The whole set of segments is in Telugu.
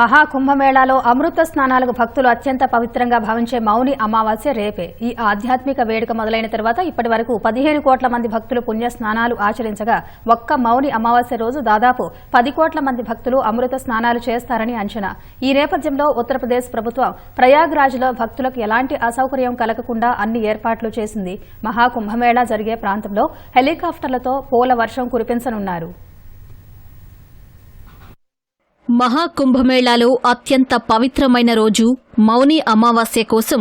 మహాకుంభమేళాలో అమృత స్నానాలకు భక్తులు అత్యంత పవిత్రంగా భావించే మౌని అమావాస్య రేపే. ఈ ఆధ్యాత్మిక వేడుక మొదలైన తర్వాత ఇప్పటి వరకు పదిహేను కోట్ల మంది భక్తులు పుణ్య స్నానాలు ఆచరించగా ఒక్క మౌని అమావాస్య రోజు దాదాపు పది కోట్ల మంది భక్తులు అమృత స్నానాలు చేస్తారని అంచనా. ఈ నేపథ్యంలో ఉత్తరప్రదేశ్ ప్రభుత్వం ప్రయాగ్రాజ్లో భక్తులకు ఎలాంటి అసౌకర్యం కలగకుండా అన్ని ఏర్పాట్లు చేసింది. మహాకుంభమేళా జరిగే ప్రాంతంలో హెలికాప్టర్లతో పూల వర్షం కురిపించనున్నారు. మహాకుంభమేళాలో అత్యంత పవిత్రమైన రోజు మౌని అమావాస్య కోసం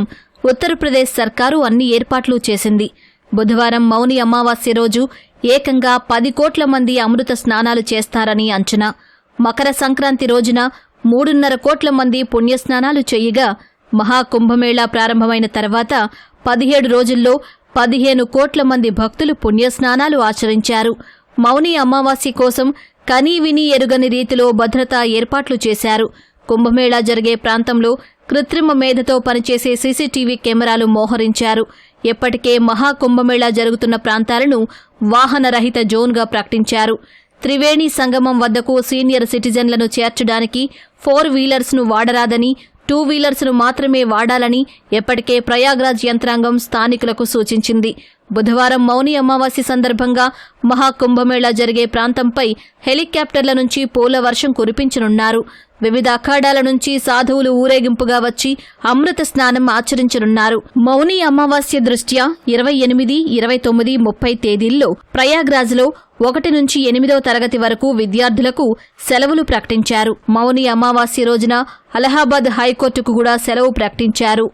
ఉత్తరప్రదేశ్ సర్కారు అన్ని ఏర్పాట్లు చేసింది. బుధవారం మౌని అమావాస్య రోజు ఏకంగా పది కోట్ల మంది అమృత స్నానాలు చేస్తారని అంచనా. మకర సంక్రాంతి రోజున మూడున్నర కోట్ల మంది పుణ్యస్నానాలు చేయగా మహాకుంభమేళా ప్రారంభమైన తర్వాత పదిహేడు రోజుల్లో పదిహేను కోట్ల మంది భక్తులు పుణ్యస్నానాలు ఆచరించారు. మౌని అమావాస్య కోసం కనీ విని ఎరుగని రీతిలో భద్రతా ఏర్పాట్లు చేశారు. కుంభమేళా జరిగే ప్రాంతంలో కృత్రిమ మేధతో పనిచేసే సీసీటీవీ కెమెరాలు మోహరించారు. ఎప్పటికే మహాకుంభమేళా జరుగుతున్న ప్రాంతాలను వాహనరహిత జోన్గా ప్రకటించారు. త్రివేణి సంగమం వద్దకు సీనియర్ సిటిజన్లను చేర్చడానికి ఫోర్ వీలర్స్ను వాడరాదని టూ వీలర్స్ను మాత్రమే వాడాలని ఎప్పటికే ప్రయాగ్రాజ్ యంత్రాంగం స్థానికులకు సూచించింది. బుధవారం మౌని అమావాస్య సందర్భంగా మహాకుంభమేళా జరిగే ప్రాంతంపై హెలికాప్టర్ల నుంచి పూల వర్షం కురిపించనున్నారు. వివిధ అఖాడాల నుంచి సాధువులు ఊరేగింపుగా వచ్చి అమృత స్నానం ఆచరించనున్నారు. మౌని అమావాస్య దృష్ట్యా ఇరవై ఎనిమిది ఇరవై తొమ్మిది ముప్పై తేదీల్లో ప్రయాగ్రాజ్లో ఒకటి నుంచి ఎనిమిదవ తరగతి వరకు విద్యార్థులకు సెలవులు ప్రకటించారు. మౌని అమావాస్య రోజున అలహాబాద్ హైకోర్టుకు కూడా సెలవు ప్రకటించారు.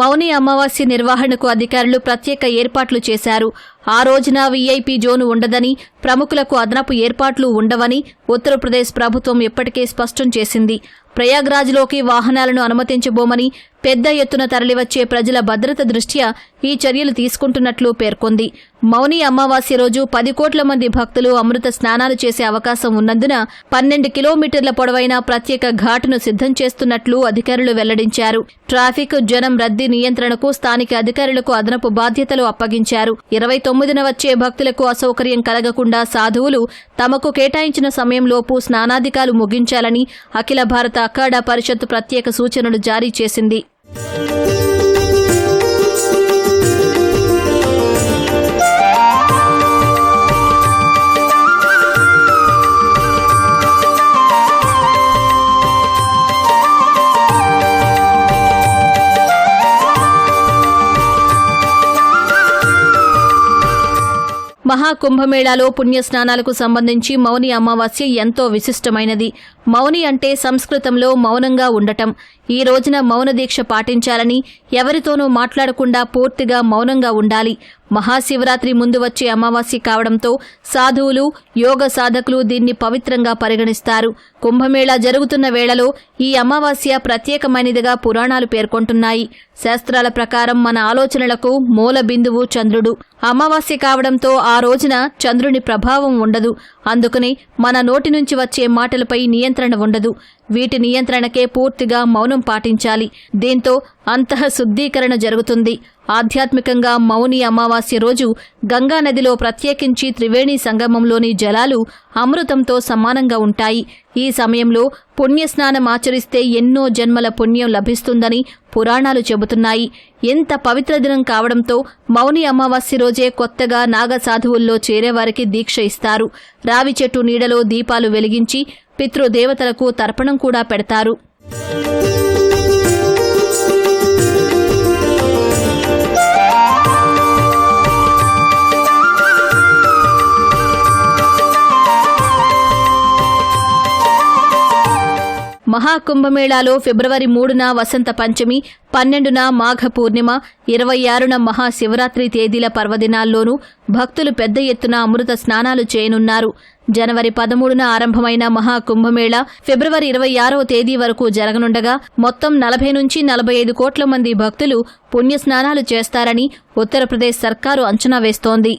మౌని అమావాస్య నిర్వహణకు అధికారులు ప్రత్యేక ఏర్పాట్లు చేశారు. ఆ రోజున వీఐపీ జోను ఉండదని ప్రముఖులకు అదనపు ఏర్పాట్లు ఉండవని ఉత్తరప్రదేశ్ ప్రభుత్వం ఇప్పటికే స్పష్టం చేసింది. ప్రయాగ్రాజ్లోకి వాహనాలను అనుమతించబోమని పెద్ద ఎత్తున తరలివచ్చే ప్రజల భద్రత దృష్ట్యా ఈ చర్యలు తీసుకుంటున్నట్లు పేర్కొంది. మౌని అమావాస్య రోజు పది కోట్ల మంది భక్తులు అమృత స్నానాలు చేసే అవకాశం ఉన్నందున పన్నెండు కిలోమీటర్ల పొడవైన ప్రత్యేక ఘాటును సిద్ధం చేస్తున్నట్లు అధికారులు వెల్లడించారు. ట్రాఫిక్ జనం రద్దీ నియంత్రణకు స్థానిక అధికారులకు అదనపు బాధ్యతలు అప్పగించారు. ఇరవై తొమ్మిదిన వచ్చే భక్తులకు అసౌకర్యం కలగకుండా సాధువులు తమకు కేటాయించిన సమయంలోపు స్నానాధికాలు ముగించాలని అఖిల భారత అఖాడా పరిషత్ ప్రత్యేక సూచనలు జారీ చేసింది. మహాకుంభమేళాలో పుణ్యస్నానాలకు సంబంధించి మౌని అమావాస్య ఎంతో విశిష్టమైనది. మౌని అంటే సంస్కృతంలో మౌనంగా ఉండటం. ఈ రోజున మౌన దీక్ష పాటించాలని ఎవరితోనూ మాట్లాడకుండా పూర్తిగా మౌనంగా ఉండాలి. మహాశివరాత్రి ముందు వచ్చే అమావాస్య కావడంతో సాధువులు యోగ సాధకులు దీన్ని పవిత్రంగా పరిగణిస్తారు. కుంభమేళా జరుగుతున్న వేళలో ఈ అమావాస్య ప్రత్యేకమైనదిగా పురాణాలు పేర్కొంటున్నాయి. శాస్త్రాల ప్రకారం మన ఆలోచనలకు మూల బిందువు చంద్రుడు. అమావాస్య కావడంతో ఆ రోజున చంద్రుని ప్రభావం ఉండదు. అందుకని మన నోటి నుంచి వచ్చే మాటలపై నియంత్రణ ఉండదు. వీటి నియంత్రణకే పూర్తిగా మౌనం పాటించాలి. దీంతో అంతః శుద్ధీకరణ జరుగుతుంది. ఆధ్యాత్మికంగా మౌని అమావాస్య రోజు గంగానదిలో ప్రత్యేకించి త్రివేణి సంగమంలోని జలాలు అమృతంతో సమానంగా ఉంటాయి. ఈ సమయంలో పుణ్యస్నానం ఆచరిస్తే ఎన్నో జన్మల పుణ్యం లభిస్తుందని పురాణాలు చెబుతున్నాయి. ఎంత పవిత్ర దినం కావడంతో మౌని అమావాస్య రోజే కొత్తగా నాగసాధువుల్లో చేరేవారికి దీక్ష ఇస్తారు. రావి చెట్టు నీడలో దీపాలు వెలిగించి పితృదేవతలకు తర్పణం కూడా పెడతారు. మహాకుంభమేళాలో ఫిబ్రవరి మూడున వసంత పంచమి పన్నెండున మాఘ పూర్ణిమ ఇరవై ఆరున మహాశివరాత్రి తేదీల పర్వదినాల్లోనూ భక్తులు పెద్ద ఎత్తున అమృత స్నానాలు చేయనున్నారు. జనవరి పదమూడున ఆరంభమైన మహాకుంభమేళా ఫిబ్రవరి ఇరవై ఆరవ తేదీ వరకు జరగనుండగా మొత్తం నలభై నుంచి నలభై ఐదు కోట్ల మంది భక్తులు పుణ్యస్నానాలు చేస్తారని ఉత్తరప్రదేశ్ సర్కారు అంచనా వేస్తోంది.